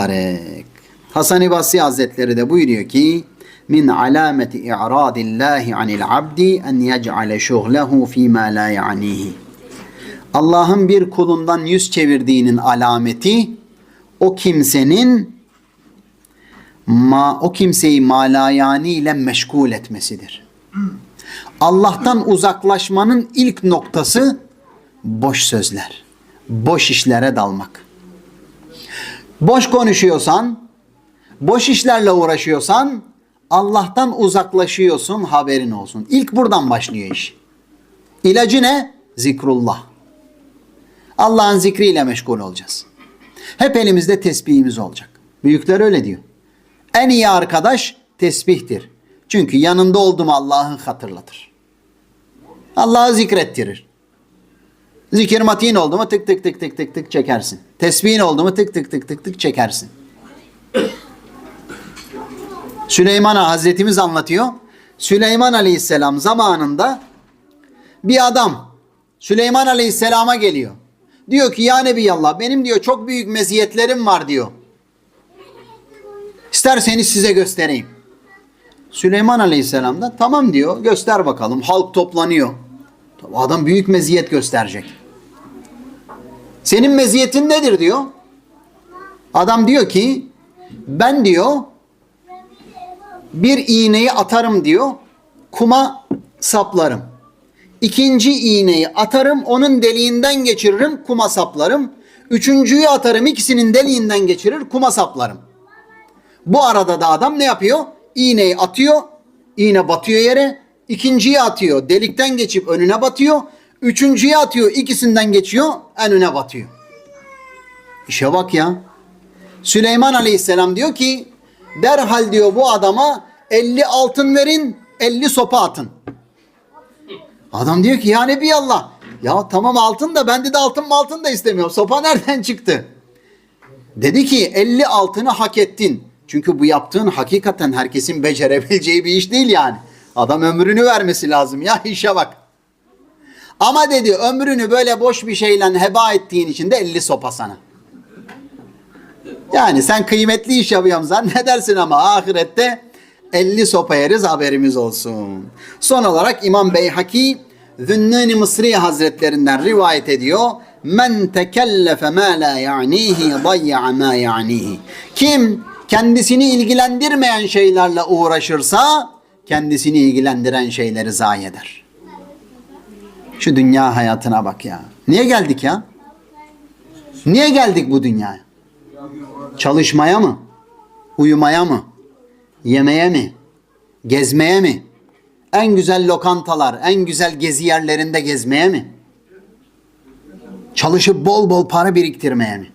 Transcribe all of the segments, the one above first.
mübarek. Hasan-ı Basri Hazretleri de buyuruyor ki min alameti i'radillahi anil abdi en yec'ale şughlehu fîmâ la ya'nihi. Allah'ın bir kulundan yüz çevirdiğinin alameti o kimsenin ma, o kimseyi malayani ile meşgul etmesidir. Allah'tan uzaklaşmanın ilk noktası boş sözler, boş işlere dalmak. Boş konuşuyorsan, boş işlerle uğraşıyorsan Allah'tan uzaklaşıyorsun haberin olsun. İlk buradan başlıyor iş. İlacı ne? Zikrullah. Allah'ın zikriyle meşgul olacağız. Hep elimizde tesbihimiz olacak. Büyükler öyle diyor. En iyi arkadaş tesbihtir. Çünkü yanında oldum Allah'ı hatırlatır. Allah'ı zikrettirir. Zikir matin oldu mu tık tık tık tık tık tık çekersin. Tesbihin oldu mu tık tık tık tık tık çekersin. Süleyman Hazretimiz anlatıyor. Süleyman Aleyhisselam zamanında bir adam Süleyman Aleyhisselam'a geliyor. Diyor ki ya Nebiyallah benim diyor çok büyük meziyetlerim var diyor. İsterseniz size göstereyim. Süleyman Aleyhisselam da tamam diyor göster bakalım. Halk toplanıyor. Adam büyük meziyet gösterecek. Senin meziyetin nedir diyor. Adam diyor ki ben diyor bir iğneyi atarım diyor. Kuma saplarım. İkinci iğneyi atarım onun deliğinden geçiririm kuma saplarım. Üçüncüyü atarım ikisinin deliğinden geçirir kuma saplarım. Bu arada da adam ne yapıyor? İğneyi atıyor. iğne batıyor yere. İkinciyi atıyor. Delikten geçip önüne batıyor. Üçüncüyü atıyor. ikisinden geçiyor. Önüne batıyor. İşe bak ya. Süleyman Aleyhisselam diyor ki derhal diyor bu adama 50 altın verin 50 sopa atın. Adam diyor ki ya Nebi Allah ya tamam altın da ben de altın mı altın da istemiyorum. Sopa nereden çıktı? Dedi ki 50 altını hak ettin. Çünkü bu yaptığın hakikaten herkesin becerebileceği bir iş değil yani. Adam ömrünü vermesi lazım ya işe bak. Ama dedi ömrünü böyle boş bir şeyle heba ettiğin için de 50 sopa sana. Yani sen kıymetli iş yapıyorum zannedersin ama ahirette 50 sopa yeriz haberimiz olsun. Son olarak İmam Beyhaki Zünnani Mısri Hazretlerinden rivayet ediyor. Men tekellefe ma la ya'nihi dayya ma ya'nihi. Kim kendisini ilgilendirmeyen şeylerle uğraşırsa kendisini ilgilendiren şeyleri zayi eder. Şu dünya hayatına bak ya. Niye geldik ya? Niye geldik bu dünyaya? Çalışmaya mı? Uyumaya mı? Yemeye mi? Gezmeye mi? En güzel lokantalar, en güzel gezi yerlerinde gezmeye mi? Çalışıp bol bol para biriktirmeye mi?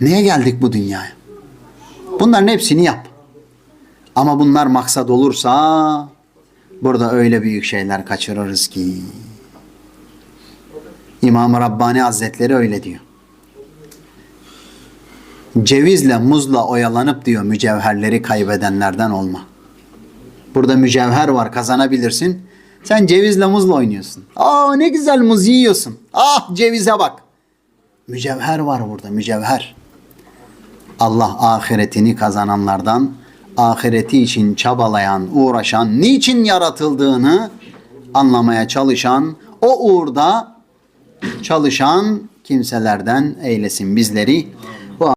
Niye geldik bu dünyaya? Bunların hepsini yap. Ama bunlar maksat olursa burada öyle büyük şeyler kaçırırız ki. İmam-ı Rabbani Hazretleri öyle diyor. Cevizle muzla oyalanıp diyor mücevherleri kaybedenlerden olma. Burada mücevher var kazanabilirsin. Sen cevizle muzla oynuyorsun. Aa ne güzel muz yiyorsun. Ah cevize bak. Mücevher var burada mücevher. Allah ahiretini kazananlardan, ahireti için çabalayan, uğraşan, niçin yaratıldığını anlamaya çalışan, o uğurda çalışan kimselerden eylesin bizleri.